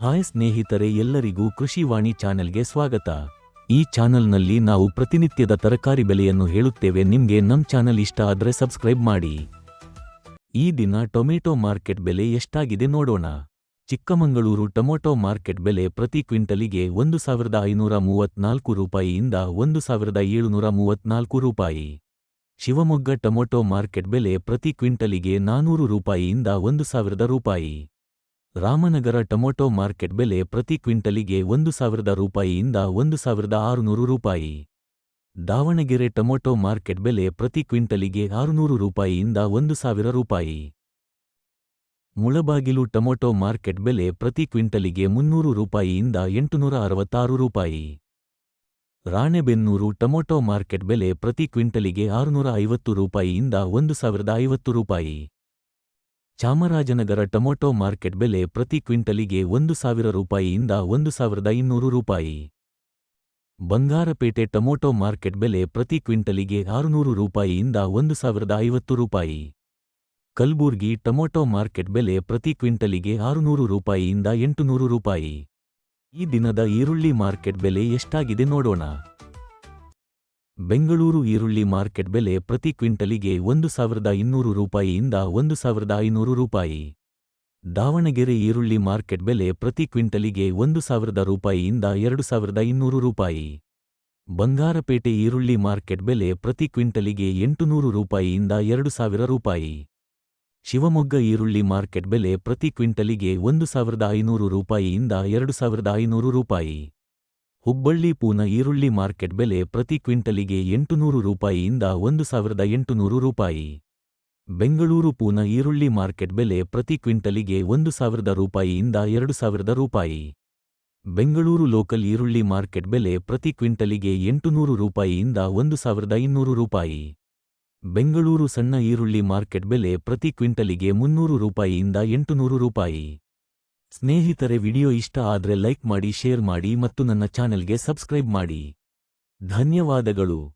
Hi ಸ್ನೇಹಿತರೆ ಎಲ್ಲರಿಗೂ ಕೃಷಿವಾಣಿ ಚಾನೆಲ್ಗೆ ಸ್ವಾಗತ. ಈ ಚಾನೆಲ್ನಲ್ಲಿ ನಾವು ಪ್ರತಿನಿತ್ಯದ ತರಕಾರಿ ಬೆಲೆಯನ್ನು ಹೇಳುತ್ತೇವೆ. ನಿಮ್ಗೆ ನಮ್ ಚಾನೆಲ್ ಇಷ್ಟ ಆದ್ರೆ ಸಬ್ಸ್ಕ್ರೈಬ್ ಮಾಡಿ. ಈ ದಿನ ಟೊಮೆಟೊ ಮಾರ್ಕೆಟ್ ಬೆಲೆ ಎಷ್ಟಾಗಿದೆ ನೋಡೋಣ. ಚಿಕ್ಕಮಗಳೂರು ಟೊಮೊಟೊ ಮಾರ್ಕೆಟ್ ಬೆಲೆ ಪ್ರತಿ ಕ್ವಿಂಟಲಿಗೆ ಒಂದು ಸಾವಿರದ ಐನೂರ ಮೂವತ್ನಾಲ್ಕು ರೂಪಾಯಿಯಿಂದ ಒಂದು ಸಾವಿರದ ಏಳುನೂರ ಮೂವತ್ನಾಲ್ಕು ರೂಪಾಯಿ. ಶಿವಮೊಗ್ಗ ಟೊಮೊಟೊ ಮಾರ್ಕೆಟ್ ಬೆಲೆ ಪ್ರತಿ ಕ್ವಿಂಟಲಿಗೆ ನಾನೂರು ರೂಪಾಯಿಯಿಂದ ಒಂದು ಸಾವಿರದ ರೂಪಾಯಿ. ರಾಮನಗರ ಟೊಮೊಟೊ ಮಾರ್ಕೆಟ್ ಬೆಲೆ ಪ್ರತಿ ಕ್ವಿಂಟಲಿಗೆ ಒಂದು ಸಾವಿರದ ರೂಪಾಯಿಯಿಂದ ಒಂದು ಸಾವಿರದ ಆರುನೂರು ರೂಪಾಯಿ. ದಾವಣಗೆರೆ ಟೊಮೊಟೊ ಮಾರ್ಕೆಟ್ ಬೆಲೆ ಪ್ರತಿ ಕ್ವಿಂಟಲಿಗೆ ಆರುನೂರು ರೂಪಾಯಿಯಿಂದ ಒಂದು ಸಾವಿರ ರೂಪಾಯಿ. ಮುಳಬಾಗಿಲು ಟೊಮೊಟೊ ಮಾರ್ಕೆಟ್ ಬೆಲೆ ಪ್ರತಿ ಕ್ವಿಂಟಲಿಗೆ ಮುನ್ನೂರು ರೂಪಾಯಿಯಿಂದ ಎಂಟುನೂರ ಅರವತ್ತಾರು ರೂಪಾಯಿ. ರಾಣೆಬೆನ್ನೂರು ಟೊಮೊಟೊ ಮಾರ್ಕೆಟ್ ಬೆಲೆ ಪ್ರತಿ ಕ್ವಿಂಟಲಿಗೆ ಆರುನೂರ ಐವತ್ತು ರೂಪಾಯಿಯಿಂದ ಒಂದು ಸಾವಿರದ ಐವತ್ತು ರೂಪಾಯಿ. ಚಾಮರಾಜನಗರ ಟೊಮೊಟೊ ಮಾರ್ಕೆಟ್ ಬೆಲೆ ಪ್ರತಿ ಕ್ವಿಂಟಲಿಗೆ ಒಂದು ಸಾವಿರ ರೂಪಾಯಿಯಿಂದ ಒಂದು ಸಾವಿರದ ಇನ್ನೂರು ರೂಪಾಯಿ. ಬಂಗಾರಪೇಟೆ ಟೊಮೊಟೊ ಮಾರ್ಕೆಟ್ ಬೆಲೆ ಪ್ರತಿ ಕ್ವಿಂಟಲಿಗೆ ಆರುನೂರು ರೂಪಾಯಿಯಿಂದ ಒಂದು ಸಾವಿರದ ಐವತ್ತು ರೂಪಾಯಿ. ಕಲ್ಬುರ್ಗಿ ಟೊಮೊಟೊ ಮಾರ್ಕೆಟ್ ಬೆಲೆ ಪ್ರತಿ ಕ್ವಿಂಟಲಿಗೆ ಆರುನೂರು ರೂಪಾಯಿಯಿಂದ ಎಂಟುನೂರು ರೂಪಾಯಿ. ಈ ದಿನದ ಈರುಳ್ಳಿ ಮಾರ್ಕೆಟ್ ಬೆಲೆ ಎಷ್ಟಾಗಿದೆ ನೋಡೋಣ. ಬೆಂಗಳೂರು ಈರುಳ್ಳಿ ಮಾರ್ಕೆಟ್ ಬೆಲೆ ಪ್ರತಿ ಕ್ವಿಂಟಲಿಗೆ ಒಂದು ಸಾವಿರದ ಇನ್ನೂರು ರೂಪಾಯಿಯಿಂದ ಒಂದು ಸಾವಿರದ ಐನೂರು ರೂಪಾಯಿ. ದಾವಣಗೆರೆ ಈರುಳ್ಳಿ ಮಾರ್ಕೆಟ್ ಬೆಲೆ ಪ್ರತಿ ಕ್ವಿಂಟಲಿಗೆ ಒಂದು ಸಾವಿರದ ರೂಪಾಯಿಯಿಂದ ಎರಡು ಸಾವಿರದ ಇನ್ನೂರು ರೂಪಾಯಿ. ಬಂಗಾರಪೇಟೆ ಈರುಳ್ಳಿ ಮಾರ್ಕೆಟ್ ಬೆಲೆ ಪ್ರತಿ ಕ್ವಿಂಟಲಿಗೆ ಎಂಟುನೂರು ರೂಪಾಯಿಯಿಂದ ಎರಡು ಸಾವಿರ ರೂಪಾಯಿ. ಶಿವಮೊಗ್ಗ ಈರುಳ್ಳಿ ಮಾರ್ಕೆಟ್ ಬೆಲೆ ಪ್ರತಿ ಕ್ವಿಂಟಲಿಗೆ ಒಂದು ಸಾವಿರದ ಐನೂರು ರೂಪಾಯಿಯಿಂದ ಎರಡು ಸಾವಿರದ ಐನೂರು ರೂಪಾಯಿ. ಹುಬ್ಬಳ್ಳಿ ಪೂನ ಈರುಳ್ಳಿ ಮಾರ್ಕೆಟ್ ಬೆಲೆ ಪ್ರತಿ ಕ್ವಿಂಟಲಿಗೆ ಎಂಟುನೂರು ರೂಪಾಯಿಯಿಂದ ಒಂದು ಸಾವಿರದ ಎಂಟುನೂರು ರೂಪಾಯಿ. ಬೆಂಗಳೂರು ಪೂನ ಈರುಳ್ಳಿ ಮಾರ್ಕೆಟ್ ಬೆಲೆ ಪ್ರತಿ ಕ್ವಿಂಟಲಿಗೆ ಒಂದು ಸಾವಿರದ ರೂಪಾಯಿಯಿಂದ ಎರಡು ಸಾವಿರದ ರೂಪಾಯಿ. ಬೆಂಗಳೂರು ಲೋಕಲ್ ಈರುಳ್ಳಿ ಮಾರ್ಕೆಟ್ ಬೆಲೆ ಪ್ರತಿ ಕ್ವಿಂಟಲಿಗೆ ಎಂಟುನೂರು ರೂಪಾಯಿಯಿಂದ ಒಂದು ಸಾವಿರದ ಇನ್ನೂರು ರೂಪಾಯಿ. ಬೆಂಗಳೂರು ಸಣ್ಣ ಈರುಳ್ಳಿ ಮಾರ್ಕೆಟ್ ಬೆಲೆ ಪ್ರತಿ ಕ್ವಿಂಟಲಿಗೆ ಮುನ್ನೂರು ರೂಪಾಯಿಯಿಂದ ಎಂಟುನೂರು ರೂಪಾಯಿ. ಸ್ನೇಹಿತರೆ ವಿಡಿಯೋ ಇಷ್ಟ ಆದ್ರೆ ಲೈಕ್ ಮಾಡಿ ಶೇರ್ ಮಾಡಿ ಮತ್ತು ನನ್ನ ಚಾನೆಲ್ಗೆ ಸಬ್ಸ್ಕ್ರೈಬ್ ಮಾಡಿ. ಧನ್ಯವಾದಗಳು.